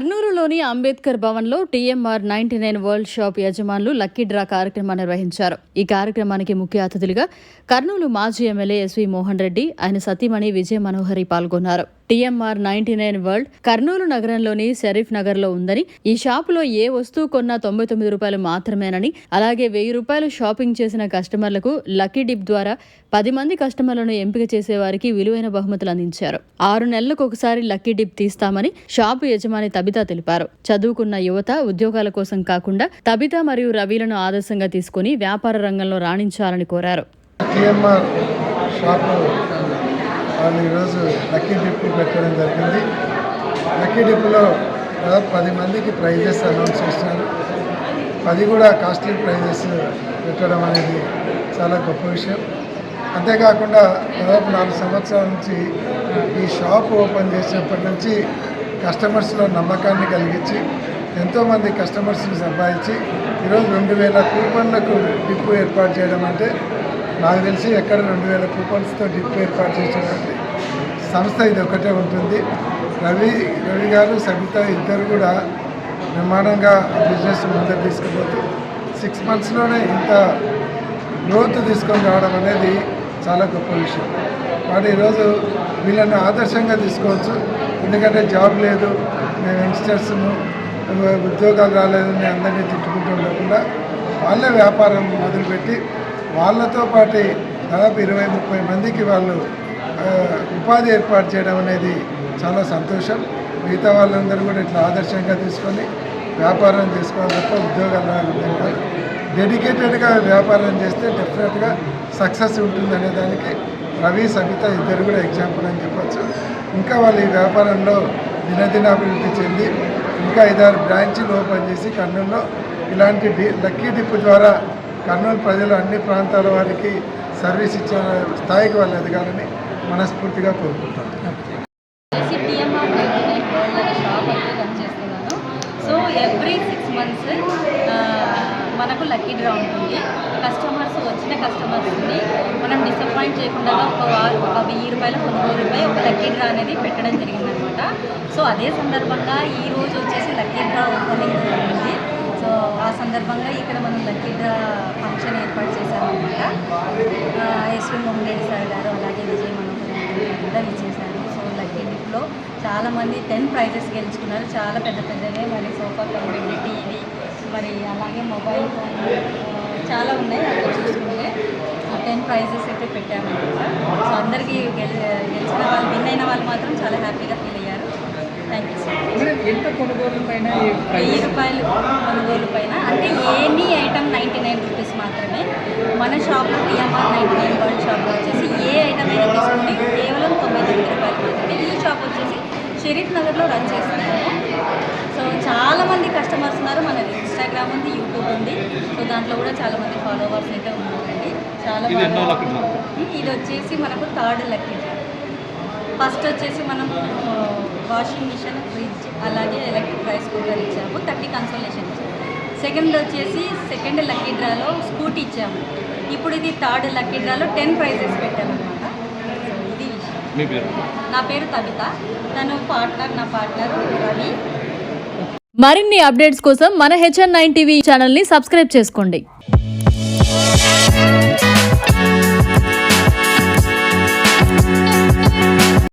కర్నూలులోని అంబేద్కర్ భవన్లో TMR ninety nine world shop యజమానులు lucky draw కార్యక్రమాన్ని నిర్వహించారు. ఈ కార్యక్రమానికి ముఖ్య అతిథులుగా కర్నూలు మాజీ ఎమ్మెల్యే ఎస్వి మోహన్ రెడ్డి ఆయన సతీమణి విజయ మనోహరి పాల్గొన్నారు. TMR ninety nine world Kurnool నగరంలోని షరీఫ్ నగర్లో ఉందని ఈ షాపులో ఏ వస్తువు కొన్నా తొంభై తొమ్మిది రూపాయలు మాత్రమేనని అలాగే వెయ్యి రూపాయలు షాపింగ్ చేసిన కస్టమర్లకు లక్కీ డిప్ ద్వారా పది మంది కస్టమర్లను ఎంపిక చేసే వారికి విలువైన బహుమతులు అందించారు. ఆరు నెలలకు ఒకసారి లక్కీ డిప్ తీస్తామని షాపు యజమాని తబితా తెలిపారు. చదువుకున్న యువత ఉద్యోగాల కోసం కాకుండా తబితా మరియు రవిలను ఆదర్శంగా తీసుకుని వ్యాపార రంగంలో రాణించాలని కోరారు. వాళ్ళు ఈరోజు లక్కీ డిప్పు పెట్టడం జరిగింది. లక్కీ డిప్పులో పది మందికి ప్రైజెస్ అనౌన్స్ చేసినారు పది కూడా కాస్ట్లీ ప్రైజెస్ పెట్టడం అనేది చాలా గొప్ప విషయం. అంతేకాకుండా దాదాపు నాలుగు సంవత్సరాల నుంచి ఈ షాప్ ఓపెన్ చేసినప్పటి నుంచి కస్టమర్స్లో నమ్మకాన్ని కలిగించి ఎంతోమంది కస్టమర్స్ని సంపాదించి ఈరోజు రెండు వేల కూపన్లకు డిప్పు ఏర్పాటు చేయడం అంటే నాకు తెలిసి ఎక్కడ రెండు వేల కూపన్స్తో డిప్ ఏర్పాటు చేసినటువంటి సంస్థ ఇది ఒకటే ఉంటుంది. రవి రవి గారు సబిత ఇద్దరు కూడా నిర్మాణంగా బిజినెస్ ముందరు తీసుకుపోతూ సిక్స్ మంత్స్లోనే ఇంత గ్రోత్ తీసుకొని రావడం అనేది చాలా గొప్ప విషయం. వాడు ఈరోజు వీళ్ళని ఆదర్శంగా తీసుకోవచ్చు. ఎందుకంటే జాబ్ లేదు మేము యంగ్స్టర్స్ను ఉద్యోగాలు రాలేదని అందరినీ తిట్టుకుంటూ ఉండకుండా వాళ్ళే వ్యాపారం మొదలుపెట్టి వాళ్ళతో పాటు దాదాపు ఇరవై ముప్పై మందికి వాళ్ళు ఉపాధి ఏర్పాటు చేయడం అనేది చాలా సంతోషం. మిగతా వాళ్ళందరూ కూడా ఇట్లా ఆదర్శంగా తీసుకొని వ్యాపారం చేసుకోవాలి తప్ప ఉద్యోగాలు రాకుండా కాదు. డెడికేటెడ్గా వ్యాపారం చేస్తే డెఫినెట్గా సక్సెస్ ఉంటుంది అనే దానికి రవి సబిత ఇద్దరు కూడా ఎగ్జాంపుల్ అని చెప్పచ్చు. ఇంకా వాళ్ళు ఈ వ్యాపారంలో దినదినాభివృద్ధి చెంది ఇంకా ఐదారు బ్రాంచీలు ఓపెన్ చేసి కర్నూలులో ఇలాంటి డి లక్కీ డిప్ ద్వారా కర్నూలు ప్రజలు అన్ని ప్రాంతాల వారికి సర్వీస్ ఇచ్చే స్థాయికి వాళ్ళు ఎదగాలని మనస్ఫూర్తిగా కోరుకుంటాను సో ఎవ్రీ సిక్స్ మంత్స్ మనకు లక్కీ డ్రా ఉంటుంది. కస్టమర్స్ వచ్చిన కస్టమర్స్ని మనం డిసప్పాయింట్ చేయకుండా ఒక ఒక వెయ్యి రూపాయల కొనుగోలుపై ఒక లక్కీ డ్రా అనేది పెట్టడం జరిగిందనమాట. సో అదే సందర్భంగా ఈ రోజు వచ్చేసి లక్కీ డ్రా ఓపెనింగ్ జరిగింది. సో ఆ సందర్భంగా ఇక్కడ మనం లక్కీ డ్రా ఫంక్షన్ ఏర్పాటు చేశామన్నమాట ఎస్వి రెడ్డి సార్ గారు అలాగే విజయ్ మనోహర్ ఇచ్చేశారు. సో లక్కీ డిప్లో చాలామంది టెన్ ప్రైజెస్ గెలుచుకున్నారు. చాలా పెద్ద పెద్దవే. మరి సోఫా కంపెనీ టీవీ మరి అలాగే మొబైల్ ఫోన్ చాలా ఉన్నాయి అక్కడ చూసుకుంటే. టెన్ ప్రైజెస్ అయితే పెట్టామన్నమాట. సో అందరికీ గెలి గెలిచిన వాళ్ళు విన్ అయిన వాళ్ళు మాత్రం చాలా హ్యాపీగా ఫీల్ అయ్యారు. థ్యాంక్ యూ సో మచ్ పైన వెయ్యి రూపాయలు కొనుగోలు పైన? అంటే any item ninety nine rupees మాత్రమే మన షాప్లో టీఎంఆర్ నైంటీ నైన్ వరల్డ్ షాప్లో వచ్చేసి ఏ ఐటమ్ అయినా తీసుకుంటే కేవలం తొంభై తొమ్మిది రూపాయలు మాత్రమే. ఈ షాప్ వచ్చేసి షరీఫ్ నగర్లో రన్ చేస్తున్నాము సో చాలామంది కస్టమర్స్ ఉన్నారు. మన ఇన్స్టాగ్రామ్ ఉంది యూట్యూబ్ ఉంది. సో దాంట్లో కూడా చాలామంది ఫాలోవర్స్ అయితే ఉన్నారండి. చాలా ఇది వచ్చేసి మనకు థర్డ్ లక్కీ. ఫస్ట్ వచ్చేసి మనం వాషింగ్ మిషన్ ఫ్రిడ్జ్ అలాగే ఎలక్ట్రిక్ రైస్ కుక్కర్ ఇచ్చాము. థర్టీ కన్సోలేషన్ ఇచ్చాము. సెకండ్ వచ్చేసి సెకండ్ లక్కీ డ్రాలో స్కూటీ ఇచ్చాము. ఇప్పుడు ఇది థర్డ్ లక్కీ డ్రాలో టెన్ ప్రైజెస్ పెట్టాము అనమాట ఇది విషయం. మీ పేరు? నా పేరు కవిత తను పార్ట్నర్ నా పార్ట్నర్ రవి. మరిన్ని అప్డేట్స్ కోసం మన హెచ్ఎన్ నైన్ టీవీ ఛానల్ని సబ్స్క్రైబ్ చేసుకోండి.